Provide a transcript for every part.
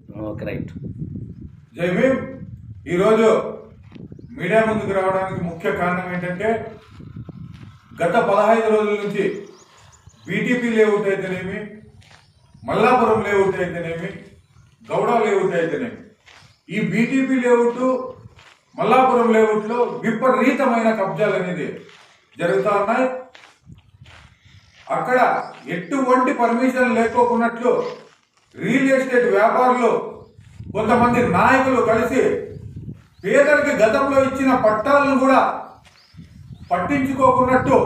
Okay right. జై భీమ్. ఈరోజు media ముందుకు రావడానికి ముఖ్య కారణం ఏంటంటే గత పదహైదు రోజుల నుంచి బీటీపీ లేఅవుట్ అయితేనేమి మల్లాపురం లేఅవుట్ అయితేనేమి గౌడ లేఅవుట్ అయితేనేమి. ఈ బీటీపీ లేఅవుట్ మల్లాపురం లేఅవుట్లో విపరీతమైన కబ్జాలు అనేది జరుగుతూ ఉన్నాయి. అక్కడ ఎటువంటి పర్మిషన్ లేకోకున్నట్లు రియల్ ఎస్టేట్ వ్యాపారులు కొంతమంది నాయకులు కలిసి పేదలకి గతంలో ఇచ్చిన పట్టాలను కూడా పట్టించుకోకున్నట్టు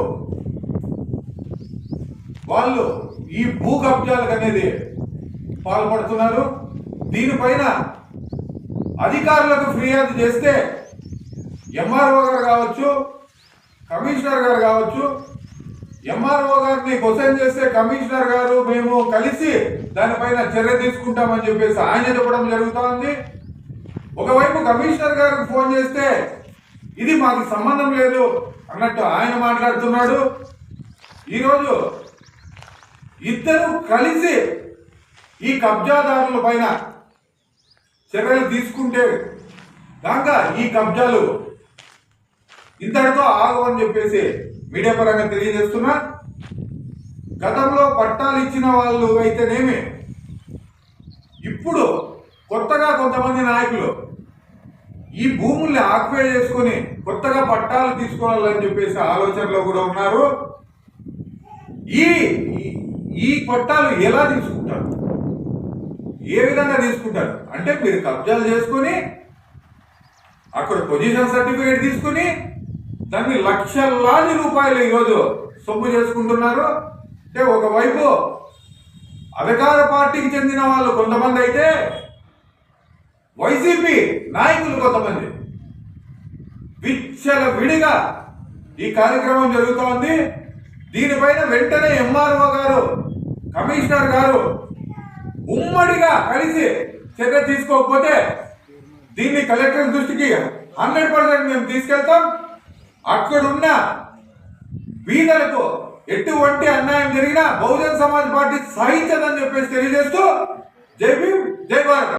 వాళ్ళు ఈ భూ కబ్జాలకు అనేది పాల్పడుతున్నారు. దీనిపైన అధికారులకు ఫిర్యాదు చేస్తే ఎంఆర్ఓ గారు కావచ్చు కమిషనర్ గారు కావచ్చు ఎంఆర్ఓ గారిని క్వశ్చన్ చేస్తే కమిషనర్ గారు మేము కలిసి దానిపైన చర్య తీసుకుంటామని చెప్పేసి ఆయన చెప్పడం జరుగుతోంది. ఒకవైపు కమిషనర్ గారికి ఫోన్ చేస్తే ఇది మాకు సంబంధం లేదు అన్నట్టు ఆయన మాట్లాడుతున్నాడు. ఈరోజు ఇద్దరు కలిసి ఈ కబ్జాదారుల పైన చర్యలు తీసుకుంటే కాక ఈ కబ్జాలు ఇంతటితో ఆగవని చెప్పేసి మీడియా పరంగా తెలియజేస్తున్నా గతంలో పట్టాలు ఇచ్చిన వాళ్ళు అయితేనేమి ఇప్పుడు కొత్తగా కొంతమంది నాయకులు ఈ భూముల్ని ఆక్వే చేసుకొని కొత్తగా పట్టాలు తీసుకోవాలని చెప్పేసి ఆలోచనలో కూడా ఉన్నారు. ఈ ఈ- ఈ పట్టాలు ఎలా తీసుకుంటారు? ఏ విధంగా తీసుకుంటారు? అంటే మీరు కబ్జాలు చేసుకొని అక్కడ పొజిషన్ సర్టిఫికేట్ తీసుకుని దాన్ని లక్షలాది రూపాయలు ఈరోజు సొమ్ము చేసుకుంటున్నారు. అంటే ఒకవైపు అధికార పార్టీకి చెందిన వాళ్ళు కొంతమంది అయితే వైసీపీ నాయకులు కొంతమంది. విచ్చల విడిగా ఈ కార్యక్రమం జరుగుతోంది దీనిపైన వెంటనే ఎంఆర్ఓ గారు కమిషనర్ గారు ఉమ్మడిగా కలిసి చర్య తీసుకోకపోతే దీన్ని కలెక్టర్ దృష్టికి హండ్రెడ్ పర్సెంట్ మేము తీసుకెళ్తాం. అక్కడున్న వీణలకు ఎటువంటి అన్యాయం జరిగినా బహుజన్ సమాజ్ పార్టీ సహించదని చెప్పేసి తెలియజేస్తూ జై భీమ్ జై భారత్.